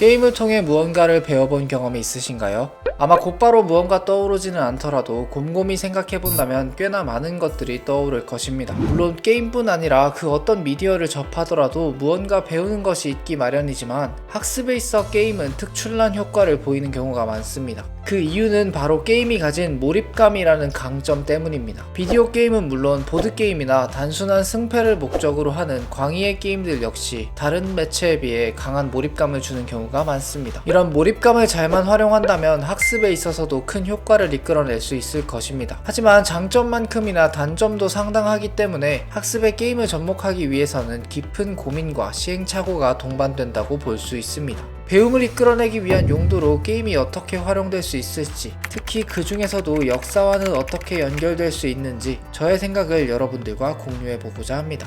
게임을 통해 무언가를 배워본 경험이 있으신가요? 아마 곧바로 무언가 떠오르지는 않더라도 곰곰이 생각해본다면 꽤나 많은 것들이 떠오를 것입니다. 물론 게임뿐 아니라 그 어떤 미디어를 접하더라도 무언가 배우는 것이 있기 마련이지만 학습에 있어 게임은 특출난 효과를 보이는 경우가 많습니다. 그 이유는 바로 게임이 가진 몰입감이라는 강점 때문입니다. 비디오 게임은 물론 보드게임이나 단순한 승패를 목적으로 하는 광의의 게임들 역시 다른 매체에 비해 강한 몰입감을 주는 경우가 많습니다. 이런 몰입감을 잘만 활용한다면 학습에 있어서도 큰 효과를 이끌어낼 수 있을 것입니다. 하지만 장점만큼이나 단점도 상당하기 때문에 학습에 게임을 접목하기 위해서는 깊은 고민과 시행착오가 동반된다고 볼 수 있습니다. 배움을 이끌어내기 위한 용도로 게임이 어떻게 활용될 수 있을지, 특히 그 중에서도 역사와는 어떻게 연결될 수 있는지 저의 생각을 여러분들과 공유해 보고자 합니다.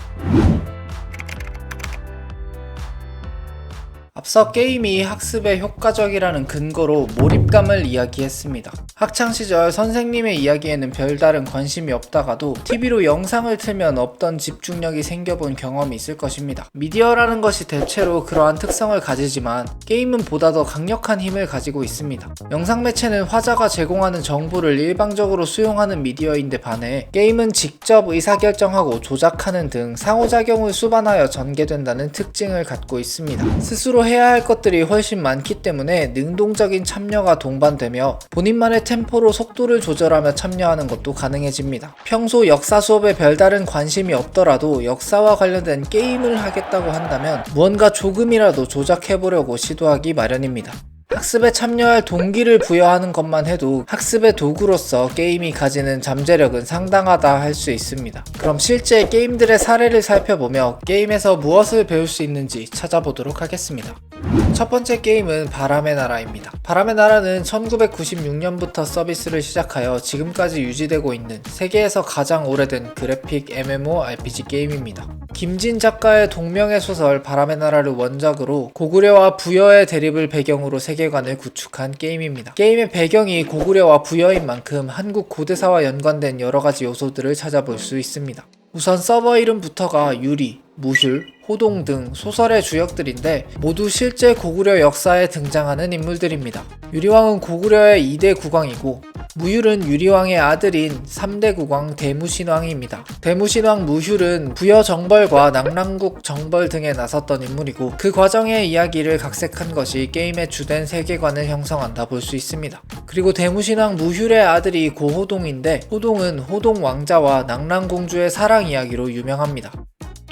앞서 게임이 학습에 효과적이라는 근거로 몰입감을 이야기했습니다. 학창시절 선생님의 이야기에는 별다른 관심이 없다가도 TV로 영상을 틀면 없던 집중력이 생겨본 경험이 있을 것입니다. 미디어라는 것이 대체로 그러한 특성을 가지지만 게임은 보다 더 강력한 힘을 가지고 있습니다. 영상 매체는 화자가 제공하는 정보를 일방적으로 수용하는 미디어인데 반해 게임은 직접 의사결정하고 조작하는 등 상호작용을 수반하여 전개된다는 특징을 갖고 있습니다. 스스로 해야 할 것들이 훨씬 많기 때문에 능동적인 참여가 동반되며 본인만의 템포로 속도를 조절하며 참여하는 것도 가능해집니다. 평소 역사 수업에 별다른 관심이 없더라도 역사와 관련된 게임을 하겠다고 한다면 무언가 조금이라도 조작해보려고 시도하기 마련입니다. 학습에 참여할 동기를 부여하는 것만 해도 학습의 도구로서 게임이 가지는 잠재력은 상당하다 할 수 있습니다. 그럼 실제 게임들의 사례를 살펴보며 게임에서 무엇을 배울 수 있는지 찾아보도록 하겠습니다. 첫 번째 게임은 바람의 나라입니다. 바람의 나라는 1996년부터 서비스를 시작하여 지금까지 유지되고 있는 세계에서 가장 오래된 그래픽 MMORPG 게임입니다. 김진 작가의 동명의 소설 바람의 나라를 원작으로 고구려와 부여의 대립을 배경으로 세계관을 구축한 게임입니다. 게임의 배경이 고구려와 부여인 만큼 한국 고대사와 연관된 여러 가지 요소들을 찾아볼 수 있습니다. 우선 서버 이름부터가 유리, 무휼, 호동 등 소설의 주역들인데 모두 실제 고구려 역사에 등장하는 인물들입니다. 유리왕은 고구려의 2대 국왕이고 무휼은 유리왕의 아들인 3대 국왕 대무신왕입니다. 대무신왕 무휼은 부여 정벌과 낙랑국 정벌 등에 나섰던 인물이고 그 과정의 이야기를 각색한 것이 게임의 주된 세계관을 형성한다 볼 수 있습니다. 그리고 대무신왕 무휼의 아들이 고호동인데 호동은 호동 왕자와 낙랑공주의 사랑 이야기로 유명합니다.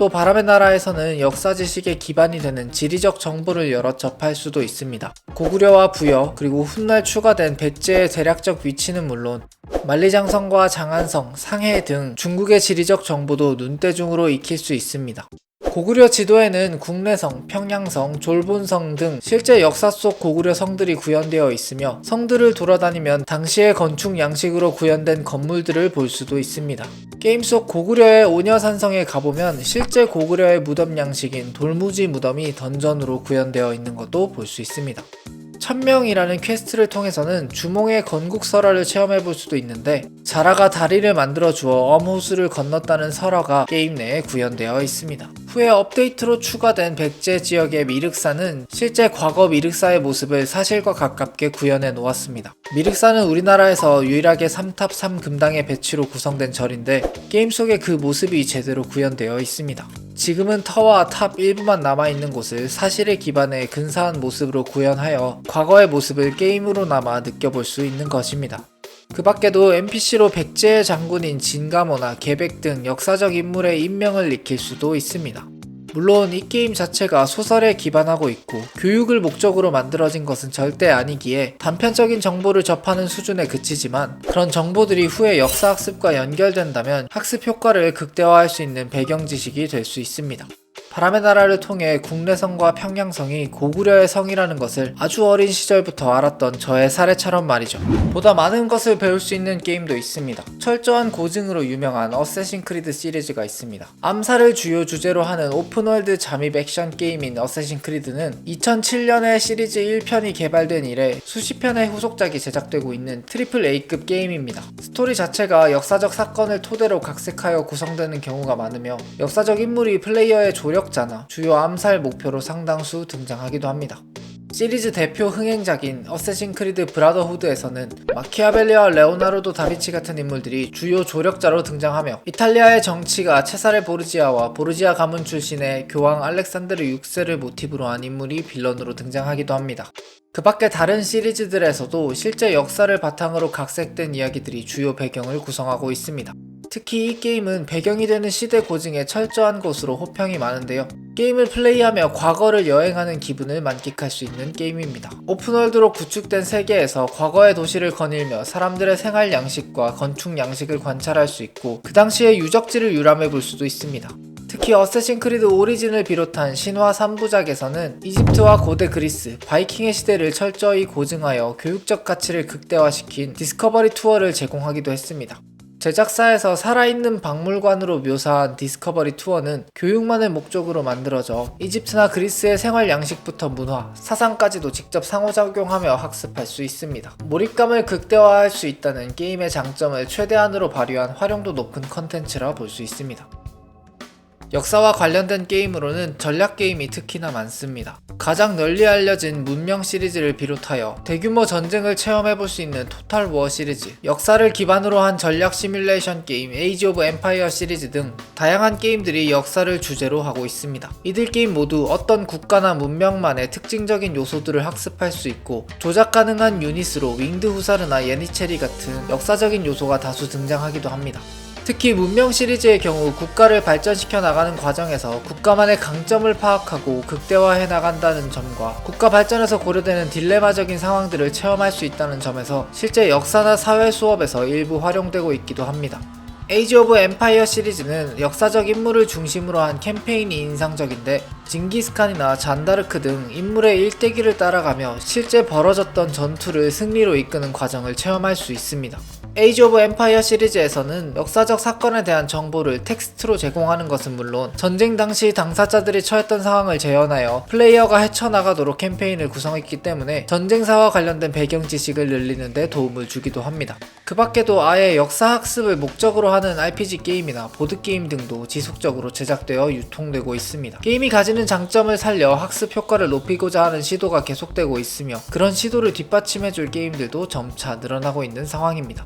또 바람의 나라에서는 역사 지식의 기반이 되는 지리적 정보를 여러 접할 수도 있습니다. 고구려와 부여 그리고 훗날 추가된 백제의 대략적 위치는 물론 만리장성과 장안성, 상해 등 중국의 지리적 정보도 눈대중으로 익힐 수 있습니다. 고구려 지도에는 국내성, 평양성, 졸본성 등 실제 역사 속 고구려 성들이 구현되어 있으며 성들을 돌아다니면 당시의 건축 양식으로 구현된 건물들을 볼 수도 있습니다. 게임 속 고구려의 오녀산성에 가보면 실제 고구려의 무덤 양식인 돌무지 무덤이 던전으로 구현되어 있는 것도 볼 수 있습니다. 천명이라는 퀘스트를 통해서는 주몽의 건국 설화를 체험해 볼 수도 있는데 자라가 다리를 만들어 주어 엄호수를 건넜다는 설화가 게임 내에 구현되어 있습니다. 후에 업데이트로 추가된 백제 지역의 미륵사는 실제 과거 미륵사의 모습을 사실과 가깝게 구현해 놓았습니다. 미륵사는 우리나라에서 유일하게 3탑 3금당의 배치로 구성된 절인데 게임 속에 그 모습이 제대로 구현되어 있습니다. 지금은 터와 탑 일부만 남아있는 곳을 사실에 기반해 근사한 모습으로 구현하여 과거의 모습을 게임으로 남아 느껴볼 수 있는 것입니다. 그 밖에도 NPC로 백제의 장군인 진가모나 계백 등 역사적 인물의 인명을 익힐 수도 있습니다. 물론 이 게임 자체가 소설에 기반하고 있고 교육을 목적으로 만들어진 것은 절대 아니기에 단편적인 정보를 접하는 수준에 그치지만 그런 정보들이 후에 역사학습과 연결된다면 학습 효과를 극대화할 수 있는 배경 지식이 될 수 있습니다. 바람의 나라를 통해 국내성과 평양성이 고구려의 성이라는 것을 아주 어린 시절부터 알았던 저의 사례처럼 말이죠. 보다 많은 것을 배울 수 있는 게임도 있습니다. 철저한 고증으로 유명한 어쌔신 크리드 시리즈가 있습니다. 암살을 주요 주제로 하는 오픈월드 잠입 액션 게임인 어쌔신 크리드는 2007년에 시리즈 1편이 개발된 이래 수십 편의 후속작이 제작되고 있는 트리플 A급 게임입니다. 스토리 자체가 역사적 사건을 토대로 각색하여 구성되는 경우가 많으며 역사적 인물이 플레이어의 조력 자나 주요 암살 목표로 상당수 등장하기도 합니다. 시리즈 대표 흥행작인 어쌔신 크리드 브라더후드에서는 마키아벨리와 레오나르도 다빈치 같은 인물들이 주요 조력자로 등장하며 이탈리아의 정치가 체사레 보르지아와 보르지아 가문 출신의 교황 알렉산드르 6세를 모티브로 한 인물이 빌런으로 등장하기도 합니다. 그 밖에 다른 시리즈들에서도 실제 역사를 바탕으로 각색된 이야기들이 주요 배경을 구성하고 있습니다. 특히 이 게임은 배경이 되는 시대 고증에 철저한 것으로 호평이 많은데요. 게임을 플레이하며 과거를 여행하는 기분을 만끽할 수 있는 게임입니다. 오픈월드로 구축된 세계에서 과거의 도시를 거닐며 사람들의 생활 양식과 건축 양식을 관찰할 수 있고 그 당시의 유적지를 유람해 볼 수도 있습니다. 특히 어쌔신 크리드 오리진을 비롯한 신화 3부작에서는 이집트와 고대 그리스, 바이킹의 시대를 철저히 고증하여 교육적 가치를 극대화시킨 디스커버리 투어를 제공하기도 했습니다. 제작사에서 살아있는 박물관으로 묘사한 디스커버리 투어는 교육만을 목적으로 만들어져 이집트나 그리스의 생활 양식부터 문화, 사상까지도 직접 상호작용하며 학습할 수 있습니다. 몰입감을 극대화할 수 있다는 게임의 장점을 최대한으로 발휘한 활용도 높은 컨텐츠라 볼 수 있습니다. 역사와 관련된 게임으로는 전략 게임이 특히나 많습니다. 가장 널리 알려진 문명 시리즈를 비롯하여 대규모 전쟁을 체험해볼 수 있는 토탈 워 시리즈, 역사를 기반으로 한 전략 시뮬레이션 게임 에이지 오브 엠파이어 시리즈 등 다양한 게임들이 역사를 주제로 하고 있습니다. 이들 게임 모두 어떤 국가나 문명만의 특징적인 요소들을 학습할 수 있고 조작 가능한 유닛으로 윙드 후사르나 예니체리 같은 역사적인 요소가 다수 등장하기도 합니다. 특히 문명 시리즈의 경우 국가를 발전시켜 나가는 과정에서 국가만의 강점을 파악하고 극대화해 나간다는 점과 국가 발전에서 고려되는 딜레마적인 상황들을 체험할 수 있다는 점에서 실제 역사나 사회 수업에서 일부 활용되고 있기도 합니다. 에이지 오브 엠파이어 시리즈는 역사적 인물을 중심으로 한 캠페인이 인상적인데 징기스칸이나 잔다르크 등 인물의 일대기를 따라가며 실제 벌어졌던 전투를 승리로 이끄는 과정을 체험할 수 있습니다. 에이지 오브 엠파이어 시리즈에서는 역사적 사건에 대한 정보를 텍스트로 제공하는 것은 물론 전쟁 당시 당사자들이 처했던 상황을 재현하여 플레이어가 헤쳐나가도록 캠페인을 구성했기 때문에 전쟁사와 관련된 배경 지식을 늘리는 데 도움을 주기도 합니다. 그 밖에도 아예 역사 학습을 목적으로 하는 RPG 게임이나 보드게임 등도 지속적으로 제작되어 유통되고 있습니다. 게임이 가지는 장점을 살려 학습 효과를 높이고자 하는 시도가 계속되고 있으며 그런 시도를 뒷받침해줄 게임들도 점차 늘어나고 있는 상황입니다.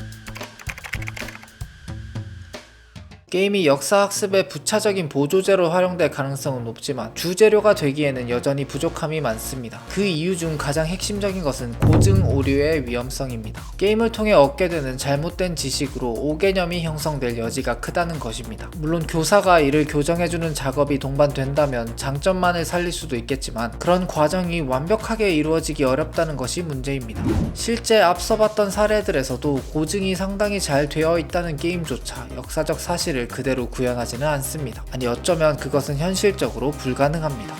게임이 역사학습의 부차적인 보조제로 활용될 가능성은 높지만 주재료가 되기에는 여전히 부족함이 많습니다. 그 이유 중 가장 핵심적인 것은 고증 오류의 위험성입니다. 게임을 통해 얻게 되는 잘못된 지식으로 오개념이 형성될 여지가 크다는 것입니다. 물론 교사가 이를 교정해주는 작업이 동반된다면 장점만을 살릴 수도 있겠지만 그런 과정이 완벽하게 이루어지기 어렵다는 것이 문제입니다. 실제 앞서 봤던 사례들에서도 고증이 상당히 잘 되어 있다는 게임조차 역사적 사실을 그대로 구현하지는 않습니다. 아니 어쩌면 그것은 현실적으로 불가능합니다.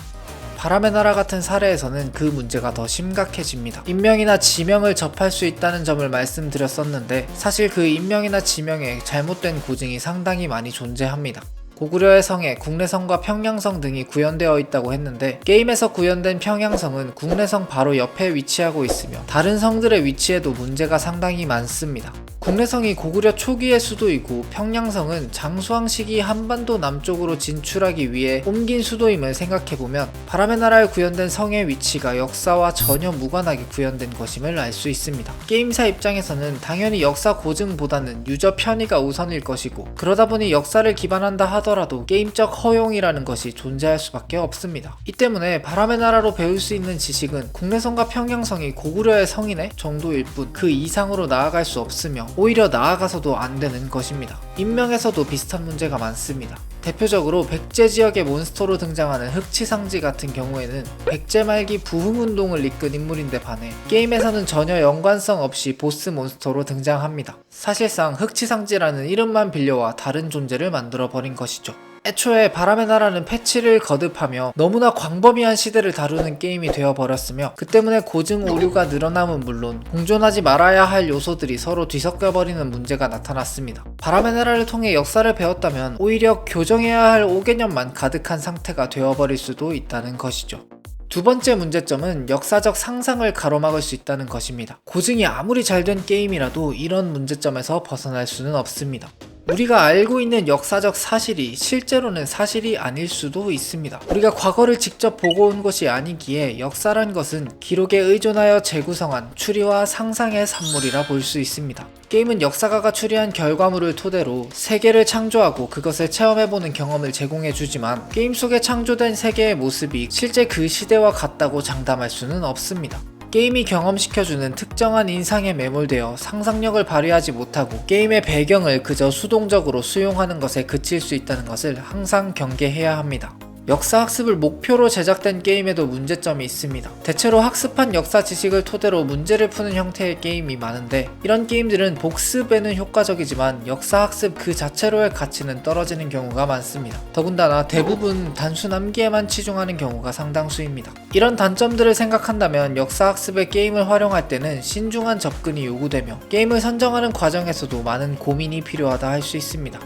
바람의 나라 같은 사례에서는 그 문제가 더 심각해집니다. 인명이나 지명을 접할 수 있다는 점을 말씀드렸었는데 사실 그 인명이나 지명에 잘못된 고증이 상당히 많이 존재합니다. 고구려의 성에 국내성과 평양성 등이 구현되어 있다고 했는데 게임에서 구현된 평양성은 국내성 바로 옆에 위치하고 있으며 다른 성들의 위치에도 문제가 상당히 많습니다. 국내성이 고구려 초기의 수도이고 평양성은 장수왕 시기 한반도 남쪽으로 진출하기 위해 옮긴 수도임을 생각해보면 바람의 나라에 구현된 성의 위치가 역사와 전혀 무관하게 구현된 것임을 알 수 있습니다. 게임사 입장에서는 당연히 역사 고증보다는 유저 편의가 우선일 것이고 그러다 보니 역사를 기반한다 하더라도 게임적 허용이라는 것이 존재할 수밖에 없습니다. 이 때문에 바람의 나라로 배울 수 있는 지식은 국내성과 평양성이 고구려의 성이네 정도일 뿐 그 이상으로 나아갈 수 없으며 오히려 나아가서도 안 되는 것입니다. 인명에서도 비슷한 문제가 많습니다. 대표적으로 백제 지역의 몬스터로 등장하는 흑치상지 같은 경우에는 백제 말기 부흥운동을 이끈 인물인데 반해 게임에서는 전혀 연관성 없이 보스 몬스터로 등장합니다. 사실상 흑치상지라는 이름만 빌려와 다른 존재를 만들어 버린 것이죠. 애초에 바람의 나라는 패치를 거듭하며 너무나 광범위한 시대를 다루는 게임이 되어버렸으며 그 때문에 고증 오류가 늘어남은 물론 공존하지 말아야 할 요소들이 서로 뒤섞여버리는 문제가 나타났습니다. 바람의 나라를 통해 역사를 배웠다면 오히려 교정해야 할 5개념만 가득한 상태가 되어버릴 수도 있다는 것이죠. 두 번째 문제점은 역사적 상상을 가로막을 수 있다는 것입니다. 고증이 아무리 잘 된 게임이라도 이런 문제점에서 벗어날 수는 없습니다. 우리가 알고 있는 역사적 사실이 실제로는 사실이 아닐 수도 있습니다. 우리가 과거를 직접 보고 온 것이 아니기에 역사란 것은 기록에 의존하여 재구성한 추리와 상상의 산물이라 볼 수 있습니다. 게임은 역사가가 추리한 결과물을 토대로 세계를 창조하고 그것을 체험해보는 경험을 제공해주지만 게임 속에 창조된 세계의 모습이 실제 그 시대와 같다고 장담할 수는 없습니다. 게임이 경험시켜주는 특정한 인상에 매몰되어 상상력을 발휘하지 못하고 게임의 배경을 그저 수동적으로 수용하는 것에 그칠 수 있다는 것을 항상 경계해야 합니다. 역사 학습을 목표로 제작된 게임에도 문제점이 있습니다. 대체로 학습한 역사 지식을 토대로 문제를 푸는 형태의 게임이 많은데 이런 게임들은 복습에는 효과적이지만 역사 학습 그 자체로의 가치는 떨어지는 경우가 많습니다. 더군다나 대부분 단순 암기에만 치중하는 경우가 상당수입니다. 이런 단점들을 생각한다면 역사 학습의 게임을 활용할 때는 신중한 접근이 요구되며 게임을 선정하는 과정에서도 많은 고민이 필요하다 할 수 있습니다.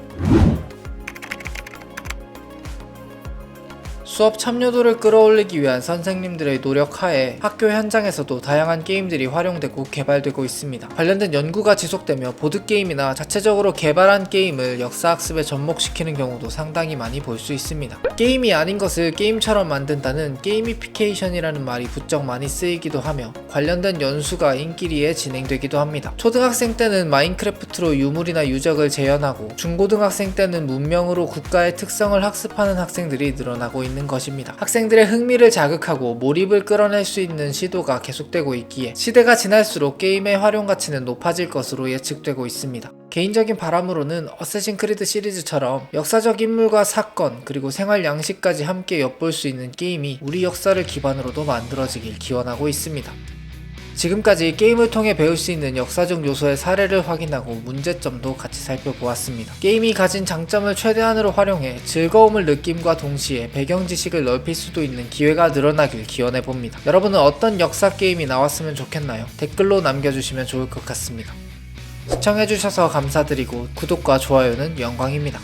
수업 참여도를 끌어올리기 위한 선생님들의 노력하에 학교 현장에서도 다양한 게임들이 활용되고 개발되고 있습니다. 관련된 연구가 지속되며 보드게임이나 자체적으로 개발한 게임을 역사학습에 접목시키는 경우도 상당히 많이 볼 수 있습니다. 게임이 아닌 것을 게임처럼 만든다는 게이미피케이션이라는 말이 부쩍 많이 쓰이기도 하며 관련된 연수가 인기리에 진행되기도 합니다. 초등학생 때는 마인크래프트로 유물이나 유적을 재현하고 중고등학생 때는 문명으로 국가의 특성을 학습하는 학생들이 늘어나고 있는 것입니다. 학생들의 흥미를 자극하고 몰입을 끌어낼 수 있는 시도가 계속되고 있기에 시대가 지날수록 게임의 활용 가치는 높아질 것으로 예측되고 있습니다. 개인적인 바람으로는 어쌔신 크리드 시리즈처럼 역사적 인물과 사건 그리고 생활 양식까지 함께 엿볼 수 있는 게임이 우리 역사를 기반으로도 만들어지길 기원하고 있습니다. 지금까지 게임을 통해 배울 수 있는 역사적 요소의 사례를 확인하고 문제점도 같이 살펴보았습니다. 게임이 가진 장점을 최대한으로 활용해 즐거움을 느낌과 동시에 배경 지식을 넓힐 수도 있는 기회가 늘어나길 기원해 봅니다. 여러분은 어떤 역사 게임이 나왔으면 좋겠나요? 댓글로 남겨주시면 좋을 것 같습니다. 시청해주셔서 감사드리고 구독과 좋아요는 영광입니다.